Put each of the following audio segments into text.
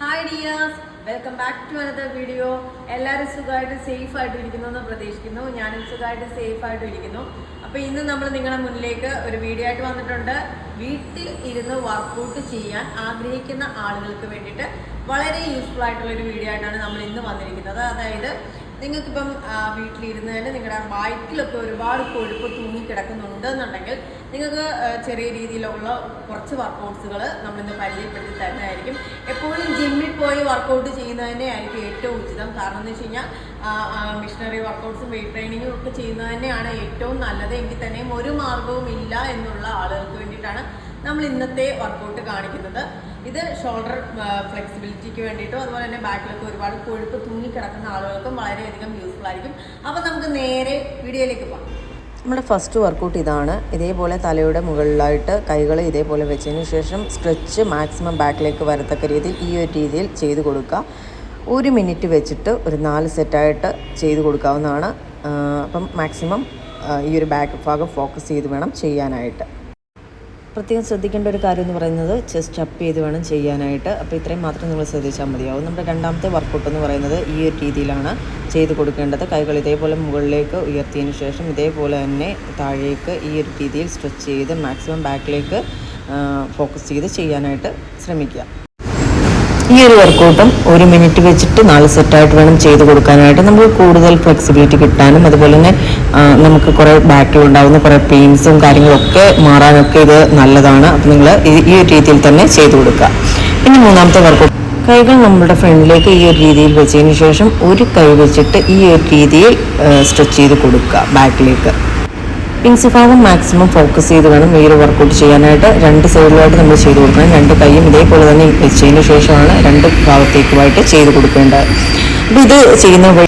Hi dears welcome back to another video എല്ലാവരും സുഖമായിട്ട് safe ആയിട്ട് ഇരിക്കുന്നു എന്ന് പ്രതീക്ഷിക്കുന്നു. ഞാനും സുഖമായിട്ട് സേഫ് ആയിട്ട് ഇരിക്കുന്നു അപ്പോൾ ഇന്ന് നമ്മൾ നിങ്ങളുടെ മുന്നിലേക്ക് ഒരു വീഡിയോ ആയിട്ട് വന്നിട്ടുണ്ട്. വീട്ടിൽ ഇരുന്ന് വർക്കൗട്ട് ചെയ്യാൻ ആഗ്രഹിക്കുന്ന ആളുകൾക്ക് വേണ്ടിയിട്ട് വളരെ യൂസ്ഫുൾ ആയിട്ടുള്ള ഒരു വീഡിയോ ആയിട്ടാണ് നമ്മൾ ഇന്ന് വന്നിരിക്കുന്നത്. അതായത് നിങ്ങൾക്കിപ്പം വീട്ടിലിരുന്ന് തന്നെ നിങ്ങളുടെ വയറ്റിലൊക്കെ ഒരുപാട് കൊഴുപ്പ് തൂങ്ങി കിടക്കുന്നുണ്ട് എന്നുണ്ടെങ്കിൽ നിങ്ങൾക്ക് ചെറിയ രീതിയിലുള്ള കുറച്ച് വർക്കൗട്ട്സുകൾ നമ്മളിന്ന് പരിചയപ്പെടുത്തി തരുന്നതായിരിക്കും. എപ്പോഴും ജിമ്മിൽ പോയി വർക്കൗട്ട് ചെയ്യുന്നത് ആയിരിക്കും ഏറ്റവും ഉചിതം. കാരണം എന്ന് വെച്ച് കഴിഞ്ഞാൽ മിഷനറി വർക്കൗട്ട്സും വെയിറ്റ് ട്രെയിനിങ്ങും ഒക്കെ ചെയ്യുന്നത് തന്നെയാണ് ഏറ്റവും നല്ലത്. എങ്കിൽ തന്നെയും ഒരു മാർഗവും ഇല്ല എന്നുള്ള നമ്മൾ ഇന്നത്തെ വർക്കൗട്ട് കാണിക്കുന്നത്. ഇത് ഷോൾഡർ ഫ്ലെക്സിബിലിറ്റിക്ക് വേണ്ടിയിട്ടും അതുപോലെ തന്നെ ബാക്കിലൊക്കെ ഒരുപാട് കൊഴുപ്പ് കിടക്കുന്ന ആളുകൾക്കും വളരെയധികം യൂസ്ഫുൾ ആയിരിക്കും. അപ്പോൾ നമുക്ക് നേരെ വീഡിയോയിലേക്ക് പോകാം നമ്മുടെ ഫസ്റ്റ് വർക്കൗട്ട് ഇതാണ്. ഇതേപോലെ തലയുടെ മുകളിലായിട്ട് കൈകൾ ഇതേപോലെ വെച്ചതിന് ശേഷം സ്ട്രെച്ച് മാക്സിമം ബാക്കിലേക്ക് വരത്തക്ക രീതിയിൽ ഈ ഒരു രീതിയിൽ ചെയ്ത് കൊടുക്കുക. ഒരു മിനിറ്റ് വെച്ചിട്ട് ഒരു നാല് സെറ്റായിട്ട് ചെയ്ത് കൊടുക്കാവുന്നതാണ്. അപ്പം മാക്സിമം ഈ ഒരു ബാക്ക് ഭാഗം ഫോക്കസ് ചെയ്ത് വേണം ചെയ്യാനായിട്ട്. പ്രത്യേകം ശ്രദ്ധിക്കേണ്ട ഒരു കാര്യം എന്ന് പറയുന്നത് ചെസ്റ്റ് അപ്പ് ചെയ്ത് വേണം ചെയ്യാനായിട്ട്. അപ്പോൾ ഇത്രയും മാത്രം നിങ്ങൾ ശ്രദ്ധിച്ചാൽ മതിയാവും. നമ്മുടെ രണ്ടാമത്തെ വർക്കൗട്ട് എന്ന് പറയുന്നത് ഈ ഒരു രീതിയിലാണ് ചെയ്ത് കൊടുക്കേണ്ടത്. കൈകൾ ഇതേപോലെ മുകളിലേക്ക് ഉയർത്തിയതിന് ശേഷം ഇതേപോലെ തന്നെ താഴേക്ക് ഈ ഒരു രീതിയിൽ സ്ട്രെച്ച് ചെയ്ത് മാക്സിമം ബാക്കിലേക്ക് ഫോക്കസ് ചെയ്ത് ചെയ്യാനായിട്ട് ശ്രമിക്കുക. ഈ ഒരു വർക്കൗട്ടും ഒരു മിനിറ്റ് വെച്ചിട്ട് നാല് സെറ്റായിട്ട് വേണം ചെയ്ത് കൊടുക്കാനായിട്ട്. നമുക്ക് കൂടുതൽ ഫ്ലെക്സിബിലിറ്റി കിട്ടാനും അതുപോലെ തന്നെ നമുക്ക് കുറേ ബാക്കിൽ ഉണ്ടാകുന്ന കുറേ പെയിൻസും കാര്യങ്ങളൊക്കെ മാറാനൊക്കെ ഇത് നല്ലതാണ്. അപ്പം നിങ്ങൾ ഈ ഒരു രീതിയിൽ തന്നെ ചെയ്ത് കൊടുക്കുക പിന്നെ മൂന്നാമത്തെ വർക്കൗട്ട് കൈകൾ നമ്മുടെ ഫ്രണ്ടിലേക്ക് ഈ ഒരു രീതിയിൽ വെച്ചതിന് ശേഷം ഒരു കൈ വെച്ചിട്ട് ഈ ഒരു രീതിയിൽ സ്ട്രെച്ച് ചെയ്ത് കൊടുക്കുക ബാക്കിലേക്ക് പിൻസ് ഭാഗം മാക്സിമം ഫോക്കസ് ചെയ്ത് വേണം ഈ ഒരു വർക്കൗട്ട് ചെയ്യാനായിട്ട്. രണ്ട് സൈഡിലായിട്ട് നമ്മൾ ചെയ്ത് കൊടുക്കണം. രണ്ട് കൈയും ഇതേപോലെ തന്നെ വെച്ചതിന് ശേഷമാണ് രണ്ട് ഭാഗത്തേക്കുമായിട്ട് ചെയ്ത് കൊടുക്കേണ്ടത്. അപ്പോൾ ഇത് ചെയ്യുന്ന വഴി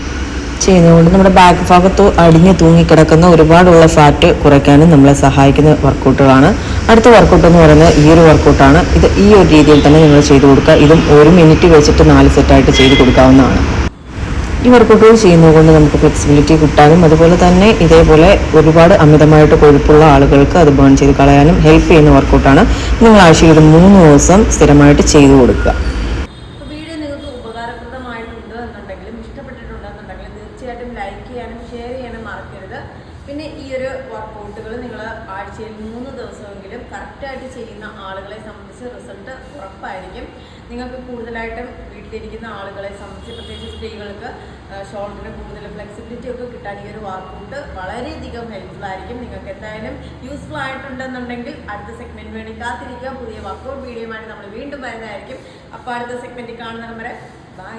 ചെയ്യുന്നതുകൊണ്ട് നമ്മുടെ ബാക്ക് ഭാഗത്ത് അടിഞ്ഞു തൂങ്ങിക്കിടക്കുന്ന ഒരുപാടുള്ള ഫാറ്റ് കുറയ്ക്കാനും നമ്മളെ സഹായിക്കുന്ന വർക്കൗട്ടുകളാണ് അടുത്ത വർക്കൗട്ട് എന്ന് പറയുന്നത് ഈ ഒരു വർക്കൗട്ടാണ് ഇത് ഈ ഒരു രീതിയിൽ തന്നെ നിങ്ങൾ ചെയ്ത് കൊടുക്കുക. ഇതും ഒരു മിനിറ്റ് വെച്ചിട്ട് നാല് സെറ്റായിട്ട് ചെയ്ത് കൊടുക്കാവുന്നതാണ്. ഈ വർക്കൗട്ടുകൾ ചെയ്യുന്നത് കൊണ്ട് നമുക്ക് ഫ്ലെക്സിബിലിറ്റി കിട്ടാനും അതുപോലെ തന്നെ ഇതേപോലെ ഒരുപാട് അമിതമായിട്ട് കൊഴുപ്പുള്ള ആളുകൾക്ക് അത് ബേൺ ചെയ്ത് കളയാനും ഹെൽപ്പ് ചെയ്യുന്ന വർക്കൗട്ടാണ് നിങ്ങൾ ആഴ്ചയിൽ മൂന്ന് ദിവസം സ്ഥിരമായിട്ട് ചെയ്തു കൊടുക്കുക. വീഡിയോ നിങ്ങൾക്ക് ഉപകാരപ്രദമായിട്ടുണ്ട് എന്നുണ്ടെങ്കിലും ഇഷ്ടപ്പെട്ടിട്ടുണ്ടെന്നുണ്ടെങ്കിലും തീർച്ചയായിട്ടും ലൈക്ക് ചെയ്യാനും ഷെയർ ചെയ്യാനും മറക്കരുത്. പിന്നെ ഈ ഒരു വർക്കൗട്ടുകൾ നിങ്ങൾ ആഴ്ചയിൽ മൂന്ന് ദിവസമെങ്കിലും കറക്റ്റായിട്ട് ചെയ്യുന്ന ആളുകളെ സംബന്ധിച്ച് റിസൾട്ട് ഉറപ്പായിരിക്കും. നിങ്ങൾക്ക് കൂടുതലായിട്ടും വീട്ടിലിരിക്കുന്ന ആളുകളെ സംബന്ധിച്ച് പ്രത്യേകിച്ച് സ്ത്രീകൾക്ക് ഷോൾഡറിന് കൂടുതൽ ഫ്ലെക്സിബിലിറ്റി ഒക്കെ കിട്ടാൻ ഈ ഒരു വർക്കൗട്ട് വളരെയധികം ഹെൽപ്ഫുൾ ആയിരിക്കും. നിങ്ങൾക്ക് എന്തായാലും യൂസ്ഫുൾ ആയിട്ടുണ്ടെന്നുണ്ടെങ്കിൽ അടുത്ത സെഗ്മെന്റ് വേണ്ടി കാത്തിരിക്കുക. പുതിയ വർക്കൗട്ട് വീഡിയോയുമായിട്ട് നമ്മൾ വീണ്ടും വരുന്നതായിരിക്കും. അപ്പോൾ അടുത്ത സെഗ്മെന്റിൽ കാണുന്നവരെ ബൈ